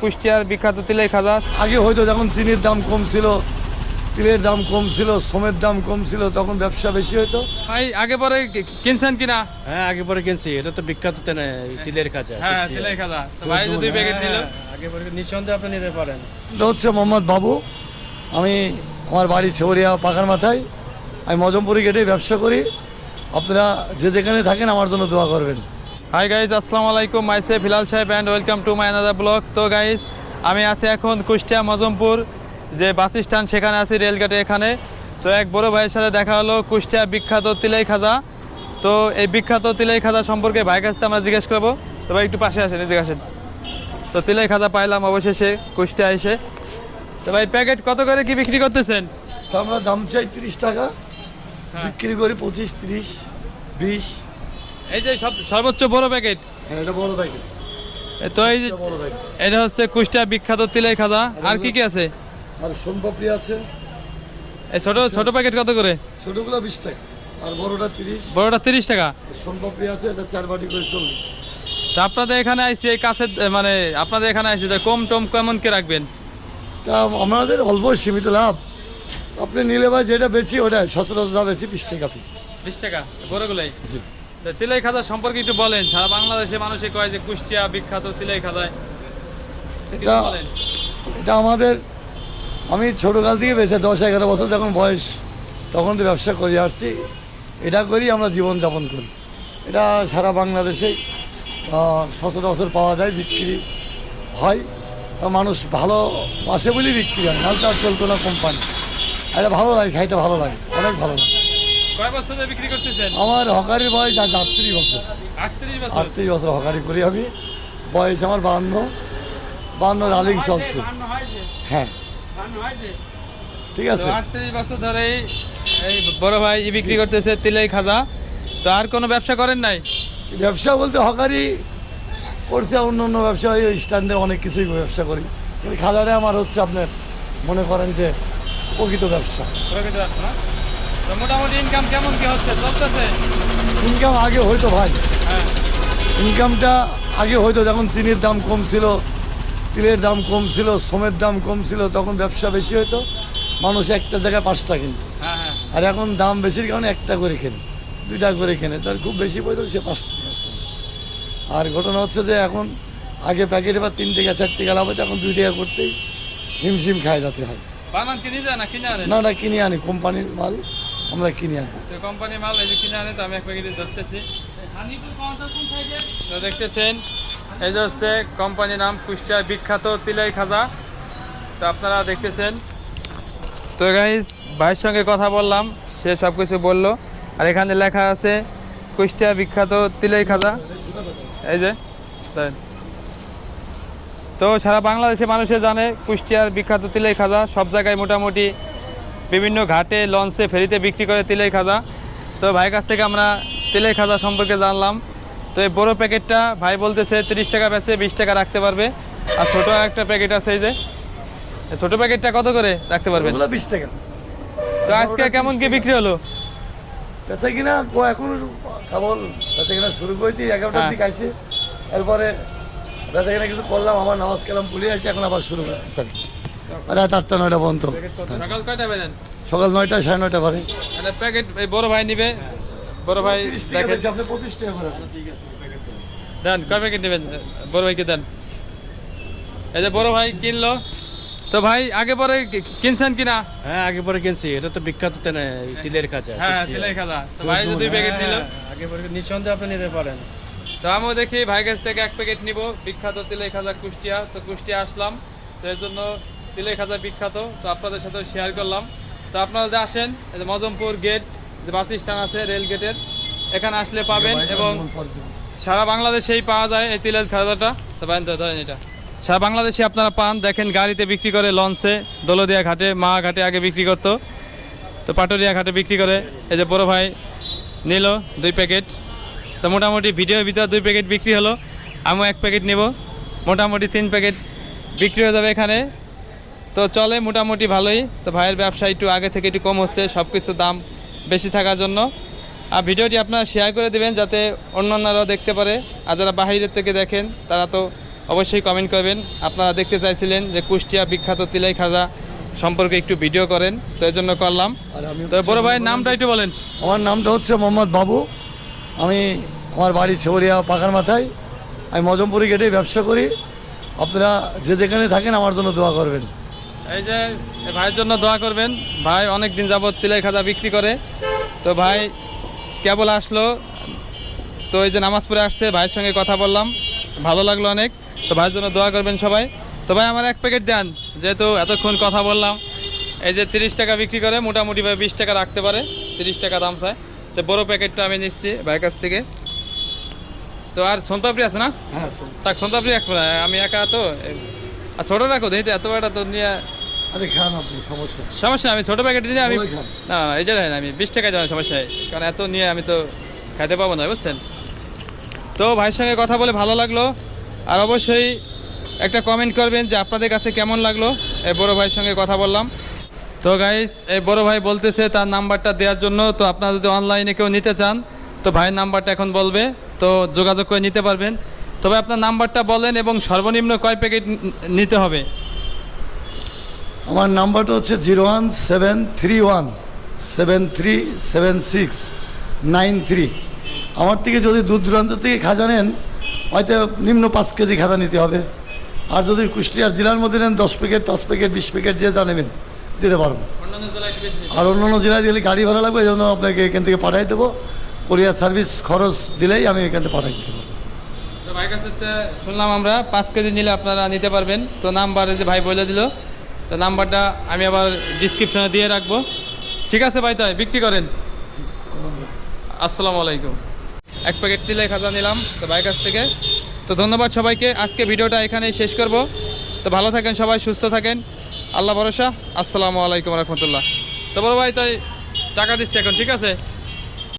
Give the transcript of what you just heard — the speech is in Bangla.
কুষ্টিয়ার বিখ্যাত তিলাই খাজা আগে হয়তো যখন চিনির দাম কম ছিল তিলের দাম কম ছিল সোমের দাম কম ছিল তখন ব্যবসা বেশি হতো ভাই আগে পরে কিনছেন কিনা হ্যাঁ আগে পরে কিনছি। এটা তো বিখ্যাত তেনে তিলের কাজা হ্যাঁ তিলাই খাজা। ভাই যদি প্যাকেট নিল। আগে পরে নিঃসন্দেহে আপনি নিতে পারেন। এটা হচ্ছে মোহাম্মদ বাবু। আমি আমার বাড়ি ছেউরিয়া পাখার মাথায়। আমি মজমপুরি গেটে ব্যবসা করি। আপনারা যে যেখানে থাকেন আমার জন্য দোয়া করবেন। হাই গাইজ আসসালামু আলাইকুম মাইসে ফিলাল সাহেব and welcome to my another blog তো গাইজ আমি আছি এখন কুষ্টিয়া মজমপুর যে বাস স্ট্যান্ড সেখানে আছি রেলগেটে এখানে। তো এক বড় ভাইয়ের সাথে দেখা হলো কুষ্টিয়া বিখ্যাত তিলাই খাজা। তো এই বিখ্যাত তিলাই খাজা সম্পর্কে ভাইয়ের কাছ আমরা জিজ্ঞেস করব। তো ভাই একটু পাশে আসেন এদিকে আসেন। তো তিলাই খাজা পাইলাম অবশেষে কুষ্টিয়া এসে। তো ভাই প্যাকেট কত করে কি বিক্রি করতেছেন? আমরা দাম চাই তিরিশ টাকা। হ্যাঁ। বিক্রি করি পঁচিশ তিরিশ বিশ। এই যে সব সর্বোচ্চ বড় প্যাকেট? হ্যাঁ এটা বড় প্যাকেট। তো এই যে এটা হচ্ছে কুষ্টিয়া বিখ্যাত তিলাই খাজা। আর কি কি আছে? আর সোনপাপড়ি আছে। এই ছোট ছোট প্যাকেট কত করে? ছোটগুলো বিশ টাকা আর বড়টা তিরিশ। বড়টা তিরিশ টাকা? সোনপাপড়ি আছে এটা চার বাটি করে চল্লিশ। তা আপনাদের এখানে আইসি এই কাছে মানে আপনাদের এখানে আইসি তো কম টম কেমন কে রাখবেন? তা আমাদের অল্প সীমিত লাভ। আপনি নিলে ভাই যেটা বেশি ওটা সচরাচর বেশি বিশ টাকা পিস বিশ টাকা বড়গুলাই? জি। তিলাই খাজা সম্পর্কে একটু বলেন। সারা বাংলাদেশে মানুষে কয় যে কুষ্টিয়া বিখ্যাত তিলাই খাজায় এটা এটা আমাদের আমি ছোটোকাল থেকে বেঁচে দশ এগারো বছর যখন বয়স তখন তো ব্যবসা করে আসছি। এটা করি আমরা জীবনযাপন করি। এটা সারা বাংলাদেশে সচরাচর পাওয়া যায় বিক্রি হয়। মানুষ ভালো আসে বলেই বিক্রি হয় নাহলে আর চলতো না কোম্পানি এটা ভালো লাগে খাইতে ভালো লাগে অনেক ভালো লাগে। কয় বছর ধরে বিক্রি করতেছেন? আমার হকারির বয়স আজ আটত্রিশ বছর। আটত্রিশ বছর। আটত্রিশ বছর হকারি করি আমি। বয়স আমার বাহান্ন বাহান্ন রালিং চলছে। হ্যাঁ ঠিক আছে। আটত্রিশ বছর ধরেই এই বড় ভাই বিক্রি করতেছে তিলাই খাজা। তো আর কোনো ব্যবসা করেন নাই? ব্যবসা বলতে হকারি করছে অন্য অন্য ব্যবসা ওই স্ট্যান্ডে অনেক কিছুই ব্যবসা করি। কিন্তু খাজারে আমার হচ্ছে আপনার মনে করেন যে প্রকৃত ব্যবসা। প্রকৃত ব্যবসা? তো মোটামুটি ইনকাম কেমন কি হচ্ছে? চলতেছে? ইনকাম আগে হয়তো ভাই। হ্যাঁ। ইনকামটা আগে হয়তো যখন চিনির দাম কম ছিল তিলের দাম কম ছিল সোমের দাম কম ছিল তখন ব্যবসা বেশি হতো মানুষ একটা জায়গায় পাঁচটা কিনতো। হ্যাঁ হ্যাঁ। আর এখন দাম বেশির কারণে একটা করে কেনে দুইটা করে কেনে। তার খুব বেশি পয়সা সে পাঁচটা পাঁচটা আর ঘটনা হচ্ছে যে এখন আগে প্যাকেটে বা তিন টাকা চার টাকা লাভ হতো এখন দুই টাকা করতেই হিমশিম খায় যাতে হয়। না না কিনে আনি। কোম্পানির মাল। আমরা কিনে আনি তো কোম্পানি মাল এই যে কিনে আনে তো আমি এক প্যাকেটে ধরতেছি। তো দেখতেছেন, এই যে হচ্ছে কোম্পানির নাম কুষ্টিয়ার বিখ্যাত তিলাই খাজা। তো আপনারা দেখতেছেন। তো গাইজ ভাইয়ের সঙ্গে কথা বললাম, সে সব কিছু বলল। আর এখানে লেখা আছে কুষ্টিয়া বিখ্যাত তিলাই খাজা। এই যে তো সারা বাংলাদেশে মানুষে জানে কুষ্টিয়ার বিখ্যাত তিলাই খাজা, সব জায়গায় মোটামুটি বিভিন্ন ঘাটে লঞ্চে ফেরিতে বিক্রি করে তেলের খাজা। তো ভাইয়ের কাছ থেকে আমরা তেলের খাজা সম্পর্কে জানলাম। তো এই বড় প্যাকেটটা ভাই বলতেছে তিরিশ টাকা বেচে বিশ টাকা রাখতে পারবে। আর ছোটো একটা প্যাকেট আছে এই যে। ছোটো প্যাকেটটা কত করে রাখতে পারবে বিশ টাকা। তো আজকে কেমন কি বিক্রি হলো? বেচা কিনা এখন কেবল বেচা কিনা শুরু করেছি এগারোটার হ্যাঁ। দিকে আসি এরপরে বেচা কিনা কিছু করলাম আমার নামাজ কালাম পুলিয়ে আসি এখন আবার শুরু চাই রাত আটটা নয়টা পর্যন্ত। সকাল কয়টা বেরেন সকাল নয়টা সাড়ে নয়টা পারে প্যাকেট বড় ভাই নিবে। বড় ভাই পঁচিশ টাকা করে। দেন কয় প্যাকেট নেবেন? বড় ভাইকে দেন। এই যে বড় ভাই কিনলো। তো ভাই আগে পরে কিনছেন কিনা? হ্যাঁ আগে পরে কিনছি। এটা তো বিখ্যাত তেনে তিলের হ্যাঁ তিলাই খাজা। তো ভাই যে দুই প্যাকেট নিল। আগে পরে নিঃসন্দেহে আপনি নিতে পারেন। তো আমিও দেখি ভাই কাছ থেকে এক প্যাকেট নিব। বিখ্যাত তিলাই খাজা কুষ্টিয়া। তো কুষ্টিয়া আসলাম। তো এর জন্য তিলাই খাজা বিখ্যাত তো আপনাদের সাথে শেয়ার করলাম। তো আপনারা যদি আসেন এই যে মজমপুর গেট যে বাস স্ট্যান্ড আছে রেল গেটের এখানে আসলে পাবেন এবং সারা বাংলাদেশেই পাওয়া যায় এই তিলের খাজাটা। তো তো ধরেন এটা। সারা বাংলাদেশে আপনারা পান দেখেন গাড়িতে বিক্রি করে লঞ্চে দোলদিয়া ঘাটে মা ঘাটে আগে বিক্রি করতো। তো পাটুরিয়া ঘাটে বিক্রি করে এই যে বড় ভাই নিল দুই প্যাকেট। তো মোটামুটি ভিডিওর ভিতরে দুই প্যাকেট বিক্রি হলো আমিও এক প্যাকেট নেব। মোটামুটি তিন প্যাকেট বিক্রি হয়ে যাবে এখানে। তো চলে মোটামুটি ভালোই। তো ভাইয়ের ব্যবসা একটু আগে থেকে একটু কম হচ্ছে সব কিছু দাম বেশি থাকার জন্য। আর ভিডিওটি আপনারা শেয়ার করে দিবেন যাতে অন্যান্যরাও দেখতে পারে। আর যারা বাহিরের থেকে দেখেন তারা তো অবশ্যই কমেন্ট করবেন। আপনারা দেখতে চাইছিলেন যে কুষ্টিয়া বিখ্যাত তিলাই খাজা সম্পর্কে একটু ভিডিও করেন তো এই জন্য করলাম। আর আমি তো বড় ভাইয়ের নামটা একটু বলেন। আমার নামটা হচ্ছে মোহাম্মদ বাবু। আমি আমার বাড়ি ছেউরিয়া পাকার মাথায়। আমি মজমপুরি গেটে ব্যবসা করি। আপনারা যে যেখানে থাকেন আমার জন্য দোয়া করবেন। এই যে এই ভাইয়ের জন্য দোয়া করবেন। ভাই অনেক দিন যাবত তিলাই খাজা বিক্রি করে। তো ভাই কেবল আসলো। তো এই যে নামাজ পড়ে আসছে ভাইয়ের সঙ্গে কথা বললাম। ভালো লাগল অনেক। তো ভাইয়ের জন্য দোয়া করবেন সবাই। তো ভাই আমার এক প্যাকেট দেন। যেহেতু এতক্ষণ কথা বললাম এই যে তিরিশ টাকা বিক্রি করে মোটামুটি ভাই বিশ টাকা রাখতে পারে তিরিশ টাকা দাম চায়। তো বড় প্যাকেটটা আমি নিচ্ছি ভাইয়ের কাছ থেকে। তো আর সন্তাপড়ি আছে না? হ্যাঁ তাক সন্তাপড়ি এক আমি একা তো আর ছোটো রাখো দেখি তো এত বড়টা তো নিয়ে আরে খান আপনি সমস্যা সমস্যা আমি ছোটো প্যাকেট নিয়ে আমি। না না, এই যে আমি বিশ টাকা যাওয়ার সমস্যা কারণ এত নিয়ে আমি তো খাইতে পাবো না বুঝছেন? তো ভাইয়ের সঙ্গে কথা বলে ভালো লাগল। আর অবশ্যই একটা কমেন্ট করবেন যে আপনাদের কাছে কেমন লাগল। এই বড় ভাইয়ের সঙ্গে কথা বললাম। তো গাইস এই বড় ভাই বলতেছে তার নাম্বারটা দেওয়ার জন্য। তো আপনারা যদি অনলাইনে কেউ নিতে চান তো ভাইয়ের নাম্বারটা এখন বলবে। তো যোগাযোগ করে নিতে পারবেন। তবে আপনার নাম্বারটা বলেন এবং সর্বনিম্ন কয় প্যাকেট নিতে হবে? আমার নাম্বারটা হচ্ছে zero one seven three one seven three seven six nine three. আমার থেকে যদি দূর দূরান্ত থেকে খাজা নেন হয়তো নিম্ন পাঁচ কেজি খাজা নিতে হবে। আর যদি কুষ্টিয়ার জেলার মধ্যে নেন দশ প্যাকেট পাঁচ প্যাকেট বিশ প্যাকেট যে যা নেবেন দিতে পারব। আর অন্য অন্য জেলায় গেলে গাড়ি ভাড়া লাগবে এই জন্য আপনাকে এখান থেকে পাঠাই দেবো। কোরিয়ার সার্ভিস খরচ দিলেই আমি এখান থেকে পাঠাই দিতে পারব। কাছে শুনলাম আমরা পাঁচ কেজি নিলে আপনারা নিতে পারবেন। তো নাম্বার যে ভাই বলে দিল তো নাম্বারটা আমি আবার ডিসক্রিপশনে দিয়ে রাখব। ঠিক আছে ভাই, তাই বিক্রি করেন। আসসালামু আলাইকুম। এক প্যাকেট তিলে খাজা নিলাম তো ভাই কাছ থেকে। তো ধন্যবাদ সবাইকে। আজকে ভিডিওটা এখানেই শেষ করব। তো ভালো থাকেন সবাই, সুস্থ থাকেন। আল্লাহ ভরসা। আসসালামু আলাইকুম রহমতুল্লাহ। তো বড় ভাই, তাই টাকা দিচ্ছি এখন, ঠিক আছে?